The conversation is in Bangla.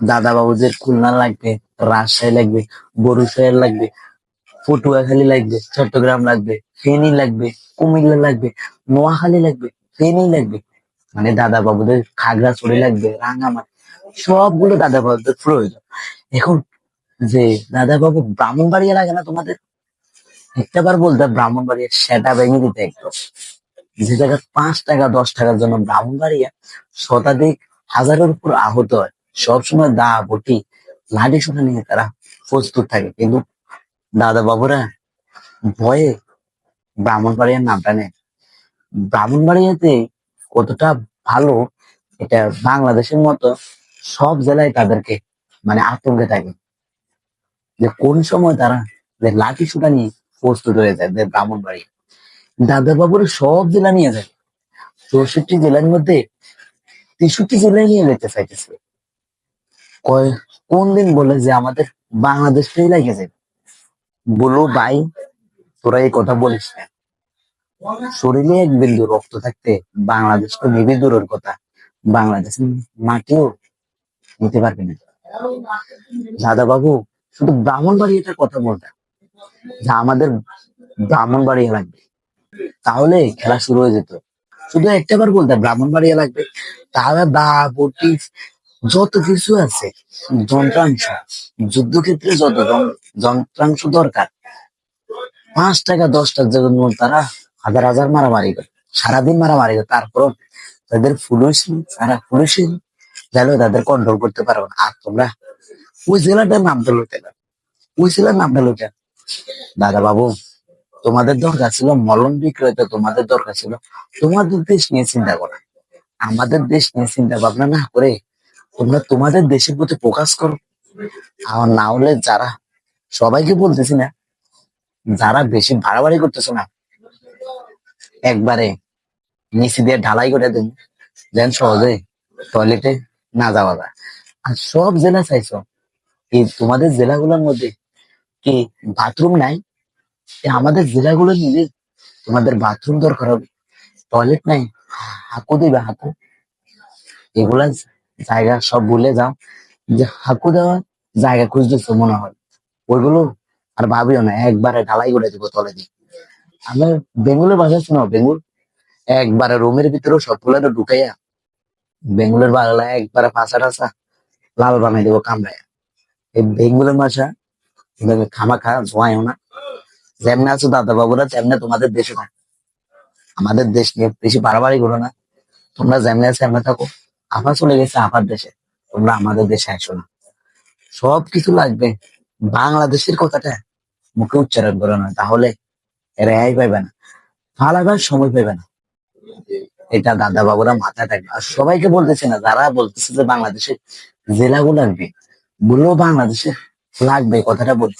দাদা বাবুদের খুলনা লাগবে, রাজশাহী লাগবে, বরিশাল লাগবে, পটুয়াখালী লাগবে, চট্টগ্রাম লাগবে, ফেনী লাগবে, কুমিল্লা লাগবে, নোয়াখালী লাগবে, ফেনী লাগবে। মানে দাদা বাবুদের খাগড়াছড়ি লাগবে রাঙামাটি সবগুলো দাদা বাবুদের প্রয়োজন। এখন যে দাদা বাবু ব্রাহ্মণবাড়িয়া লাগে না তোমাদের? একটা বার বলতে ব্রাহ্মণবাড়িয়া সেটা ভেঙে দিতে একদম। যে জায়গায় পাঁচ টাকা, দশ টাকার জন্য ব্রাহ্মণবাড়িয়া শতাধিক হাজারের উপর আহত হয়। সবসময় দা, বটি লাঠি সোনা নিয়ে তারা প্রস্তুত থাকে। কিন্তু দাদা বাবুরা ভয়ে ব্রাহ্মণবাড়িয়ার নামটা নেয়। ব্রাহ্মণবাড়িয়াতে কতটা ভালো এটা বাংলাদেশের মতো সব জেলায় তাদেরকে মানে আতঙ্কে থাকে। যে কোন সময় তারা যে লাঠি সুটা নিয়ে প্রস্তুত হয়ে যায় যে ব্রাহ্মণবাড়ি দাদা বাবুর সব জেলা নিয়ে যায়। চৌষট্টি জেলার মধ্যে তেষট্টি জেলায় নিয়ে যেতে চাইতেছে। কয়, কোন দিন বলে যে আমাদের বাংলাদেশটাই লাগে যাবে? বলো, ভাই, তোরা এই কথা বলিস না। শরীরে এক বিন্দু রক্ত থাকতে বাংলাদেশ তো নেবে দূরের কথা। বাংলাদেশ মাটিও নিতে পারবে না। দাদা বাবু শুধু ব্রাহ্মণবাড়ি এটা কথা বলতে যে আমাদের ব্রাহ্মণবাড়ি লাগবে। তাহলে খেলা শুরু হয়ে যেত। শুধু একটাবার বলতে ব্রাহ্মণবাড়ি লাগবে। তাহলে দা বটি যত কিছু আছে, যন্ত্রাংশ, যুদ্ধক্ষেত্রে যত যন্ত্রাংশ দরকার, পাঁচ টাকা, দশ টাকার জন্য তারা হাজার হাজার মারামারি করে, সারাদিন মারামারি করে তারপর তাদের পুলিশ সারা পুলিশের গেল তাদের কন্ট্রোল করতে পারবে না। আর তোমরা ওই জেলাটার নামটা লুটে না ওই জেলার নামটা লুটে না। দাদা বাবু তোমাদের দরকার ছিল মলম বিক্রয়টা তোমাদের দরকার ছিল। তোমাদের দেশ নিয়ে চিন্তা করা। আমাদের দেশ নিয়ে চিন্তা ভাবনা না করে তোমরা তোমাদের দেশের প্রতি ফোকাস করো। আর না হলে যারা, সবাইকে বলতেছি না, যারা বেশি বাড়াবাড়ি করতেছে না, একবারে নিচে দিয়ে ঢালাই করে দেন, যেন সহজে টয়লেটে না যাওয়া যায়। আর সব জেলা চাইছো, এই তোমাদের জেলাগুলোর মধ্যে কি বাথরুম নাই? আমাদের জেলাগুলো নিলে তোমাদের বাথরুম দরকার হবে। টয়লেট নাই, হাঁকু দিবে হাঁকু। এগুলা জায়গা সব ভুলে যাও। যে হাঁকু দেওয়ার জায়গা খুঁজতেছো মনে হয়। ওইগুলো আর ভাবিও না, একবারে ঢালাই করে দিব তলে দিয়ে। আমরা বেঙ্গলের ভাষা শোনো বেঙ্গল একবারে রুমের ভিতরে সবগুলো ঢুকাইয়া বেঙ্গলের বাংলা একবারে ফাঁসা টাসা লাল বানাই দেবো কামড়ায় এই বেঙ্গলের ভাষা এভাবে খামা খা জোয়াইও না। যেমনি আছো দাদা বাবুরা, তেমনি তোমাদের দেশে না আমাদের দেশ নিয়ে বেশি বাড়াবাড়ি করো না। তোমরা যেমনি আছে এমনি থাকো। আফা চলে গেছে আফার দেশে। তোমরা আমাদের দেশে আসো না। সব কিছু লাগবে। বাংলাদেশের কথাটা মুখে উচ্চারণ করো না, তাহলে রেহাই পাইবে না। ফালাবার সময় পাইবে না। এটা দাদা বাবুরা মাথায় থাকবে আর সবাইকে বলতেছে না, যারা বলতেছে যে বাংলাদেশের জেলাগুলো লাগবে, বললেও বাংলাদেশে লাগবে, কথাটা বল